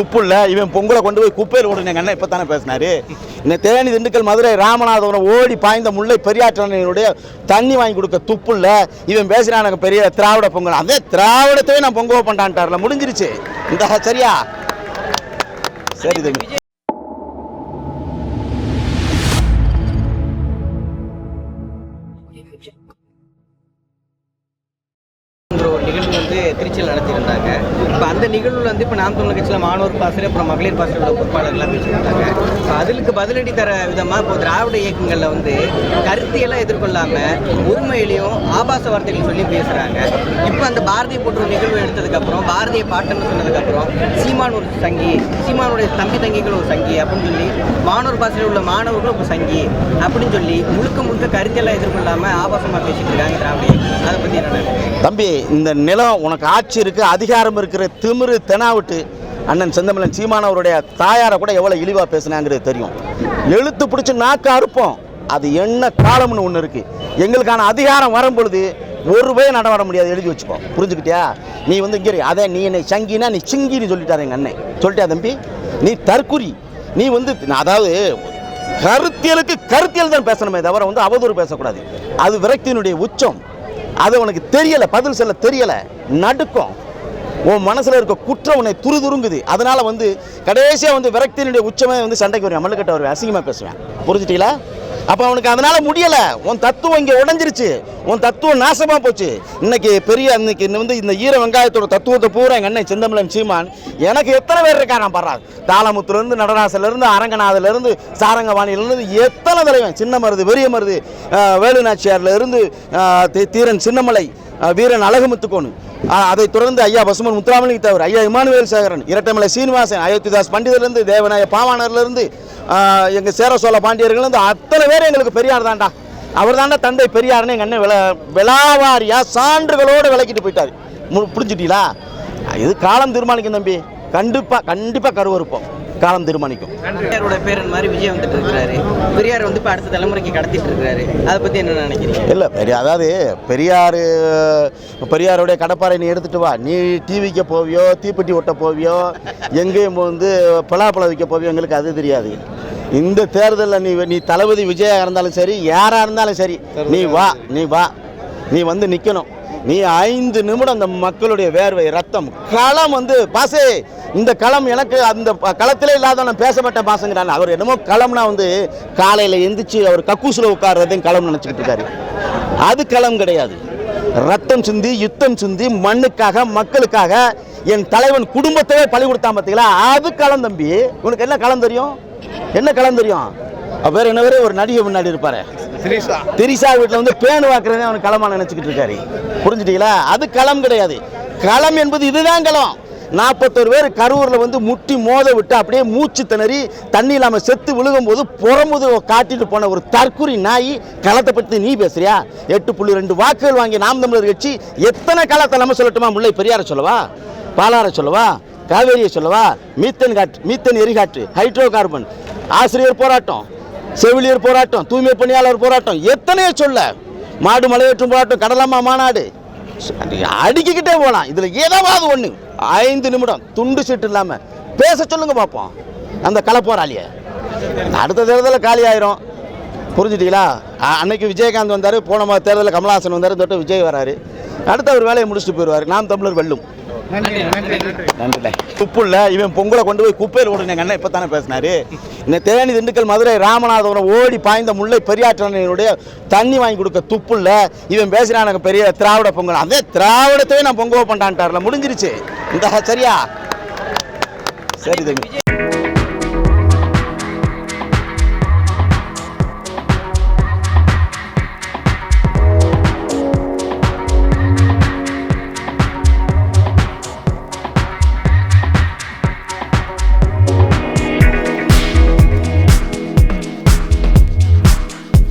உப்பு இல்லை இவன் பொங்கலை கொண்டு போய் குப்பையில் ஓடுன எங்க அண்ணன் இப்பதானே பேசினாரு. இந்த தேனி திண்டுக்கல் மதுரை ராமநாதபுரம் ஓடி பாய்ந்த முல்லை பெரியாற்றனுடைய தண்ணி வாங்கி கொடுக்க துப்பு இல்லை இவன் பேசுறான் பெரிய திராவிட பொங்கல். அதே திராவிடத்தையே நான் பொங்கல் பண்ணான்ட்டார்ல முடிஞ்சிருச்சு. இந்த சரியா? சரி தம்பி. ஒரு நிகழ்வு வந்து திருச்சியில் நடத்தியிருந்தாங்க. இப்போ அந்த நிகழ்வில் வந்து இப்போ நாம் தமிழ் கட்சியில் மாணவர் பாசறை அப்புறம் மகளிர் பாசறையோட பொறுப்பாளர்கள்லாம் பேசியிருக்காங்க. இப்போ அதுக்கு பதிலடி தர விதமாக இப்போ திராவிட இயக்கங்களில் வந்து கருத்தியெல்லாம் எதிர்கொள்ளாமல் உரிமையிலையும் ஆபாச வார்த்தைகள் சொல்லி பேசுகிறாங்க இப்போ அந்த பாரதிய போன்ற நிகழ்வு எடுத்ததுக்கப்புறம் பாரதிய பாட்டுன்னு சொன்னதுக்கப்புறம் சீமான் ஒரு சங்கி சீமானுடைய தம்பி தங்கிகள் ஒரு சங்கி அப்படின்னு சொல்லி மாணவர் பாசறையில் உள்ள மாணவர்களும் ஒரு சங்கி அப்படின்னு சொல்லி முழுக்க முழுக்க கருத்தியெல்லாம் எதிர்கொள்ளாமல் ஆபாசமாக பேசிட்டு இருக்காங்க திராவிட அதை பற்றி என்ன தம்பி இந்த நிலம் உனக்கு ஆட்சி இருக்குது அதிகாரம் திமிரு தெனாவிட்டு அண்ணன் செந்தமிழன் சீமானவருடைய தாயாரை கூட எவ்வளோ இழிவாக பேசுனாங்கிறது தெரியும். எழுத்து பிடிச்சி நாக்கு அறுப்போம். அது என்ன காலம்னு ஒன்று இருக்குது எங்களுக்கான அதிகாரம் வரும் பொழுது ஒரு நட நடமாட முடியாது. எழுதி வச்சுப்போம். புரிஞ்சுக்கிட்டியா? நீ வந்து இங்கே அதே நீ என்னை சங்கினா நீ சிங்கின்னு சொல்லிட்டாரு எங்கள் அண்ணன். சொல்லிட்டியா தம்பி? நீ தற்குறி. நீ வந்து அதாவது கருத்தியலுக்கு கருத்தியல் தான் பேசணுமே தவிர வந்து அவதூறு பேசக்கூடாது. அது விரக்தியினுடைய உச்சம். அது உனக்கு தெரியலை பதில் சொல்ல தெரியலை. நடுக்கம். உன் மனசில் இருக்க குற்றம் உன்னை துருதுருங்குது. அதனால் வந்து கடைசியாக வந்து விரக்தியினுடைய உச்சமே வந்து சண்டைக்கு வருவேன். மல்லுக்கட்ட வருவேன். அசிங்கமாக பேசுவேன். புரிஞ்சுட்டீங்களா? அப்போ அவனுக்கு அதனால் முடியலை. உன் தத்துவம் இங்கே உடஞ்சிருச்சு. உன் தத்துவம் நாசமாக போச்சு. இன்னைக்கு பெரிய இன்னைக்கு இன்னும் வந்து இந்த ஈர வெங்காயத்தோட தத்துவத்தை பூரா எங்கள் அண்ணன் செந்தமிழன் சீமான் எனக்கு எத்தனை பேர் இருக்கா நான் பாடுறான் தாளமுத்துலேருந்து நடராசிலேருந்து நடராசில சாரங்கவாணியிலேருந்து எத்தனை தலைவன் சின்ன மருது பெரிய மருது வேலுநாச்சியார்லேருந்து தி- தீரன் சின்னமலை வீரன் அழகுமுத்துக்கோனு அதை அதைத் தொடர்ந்து ஐயா பசுமன் முத்துராமலிங்க தவிர ஐயா இமானுவேல் சேகரன் இரட்டைமலை சீனிவாசன் அயோத்திதாஸ் பண்டிதர்லேருந்து தேவநாய பாவாணர்லேருந்து எங்கள் சேர சோழ பாண்டியர்கள்லேருந்து அத்தனை பேர் எங்களுக்கு பெரியார் தான்டா. அவர் தாண்டா தந்தை பெரியார்னு எங்கள் அண்ணன் விள விளாவாரியாக சான்றுகளோடு விளக்கிட்டு போயிட்டார். மு- புரிஞ்சுட்டீங்களா? இது காலம் தீர்மானிக்கும் தம்பி? கண்டிப்பாக கண்டிப்பாக கருவறுப்போம். காலம் தீர்மானிக்கும். பெரியாரோட பேரன் மாதிரி விஜய் வந்துட்டு இருக்கிறாரு. பெரியார் வந்து இப்போ அடுத்த தலைமுறைக்கு கடத்திட்டு இருக்கிறாரு. அதை பத்தி என்ன நினைக்கிறீங்க? இல்லை பெரிய அதாவது பெரியார் பெரியாருடைய கடப்பாறை நீ எடுத்துட்டு வா. நீ டிவிக்க போவியோ தீப்பெட்டி ஒட்ட போவியோ எங்கேயும் வந்து பலாப்பழம் விற்க போவியோ எங்களுக்கு அது தெரியாது. இந்த தேர்தலில் நீ நீ தளபதி விஜயா இருந்தாலும் சரி யாராக இருந்தாலும் சரி நீ வா நீ வா. நீ வந்து நிற்கணும் நீ ஐந்து நிமிடம் அந்த மக்களுடைய வேர்வை ரத்தம் களம் வந்து பாசே இந்த களம் எனக்கு அந்த களத்திலே இல்லாத நான் பேசப்பட்ட பாசங்கிறான் அவர் என்னமோ களம்னா வந்து காலையில் எந்திரிச்சு அவர் கக்கூசில் உட்கார்றதையும் களம் நினச்சிக்கிட்டு இருக்காரு. அது களம் கிடையாது. ரத்தம் சிந்தி யுத்தம் சிந்தி மண்ணுக்காக மக்களுக்காக என் தலைவன் குடும்பத்தையே பழி கொடுத்தான் பார்த்தீங்களா அது களம் தம்பி. உனக்கு என்ன களம் தெரியும்? என்ன களம் தெரியும்? அவர் வேற என்ன ஒரு நடிகை முன்னாடி இருப்பாரு. திரிசா வீட்டில் வந்து பேணு வாக்குறதே அவன் களமா நினைச்சுக்கிட்டு இருக்காரு. புரிஞ்சுட்டீங்களா? அது களம் கிடையாது. களம் என்பது இதுதான் களம். நாற்பத்தோரு பேர் கரூரில் வந்து முட்டி மோத விட்டு அப்படியே மூச்சு திணறி தண்ணி இல்லாமல் செத்து விழுகும்போது புறமுது காட்டிட்டு போன ஒரு தற்குறி நாய் களத்தை பற்றி நீ பேசுறியா? எட்டு புள்ளி ரெண்டு வாக்குகள் வாங்கி நாம் தமிழர் கட்சி எத்தனை களத்தை நம்ம சொல்லட்டுமா? முல்லை பெரியார சொல்லவா? பாலாரை சொல்லவா? காவேரியை சொல்லவா? மீத்தன் காற்று மீத்தன் எரிகாற்று ஹைட்ரோ கார்பன் ஆசிரியர் போராட்டம் செவிலியர் போராட்டம் தூய்மை பணியாளர் போராட்டம் எத்தனையோ சொல்ல. மாடு மலையேற்றும் போராட்டம் கடலம்மா மாநாடு. அடிக்கிக்கிட்டே போகலாம் இதில் ஏதாவது ஒன்று ஐந்து நிமிடம் துண்டு சீட்டு இல்லாமல் பேச சொல்லுங்க பார்ப்போம் அந்த கலப்போராளியை அடுத்த தேர்தலில் காலி ஆயிரும். புரிஞ்சுட்டீங்களா? அன்னைக்கு விஜயகாந்த் வந்தார் போன தேர்தலில் கமலஹாசன் வந்தார் தொட்டு விஜய் வராரு. அடுத்து அவர் வேலையை முடிச்சுட்டு போயிடுவார். நாம் தமிழர் வெல்லும். நன்றிண்ணே உப்பு இல்லை இவன் பொங்கலை கொண்டு போய் குப்பையில் ஓடுனே அண்ணன் இப்போ தானே பேசினாரு. இந்த தேனி திண்டுக்கல் மதுரை ராமநாதபுரம் ஓடி பாய்ந்த முல்லை பெரியாற்றனுடைய தண்ணி வாங்கி கொடுக்க துப்பு இல்லை இவன் பேசுகிறான் பெரிய திராவிட பொங்கல். அதே திராவிடத்தையே நான் பொங்கல் பண்ணான்ட்டார்ல முடிஞ்சிருச்சு. இந்த சரியா? சரி தம்பி.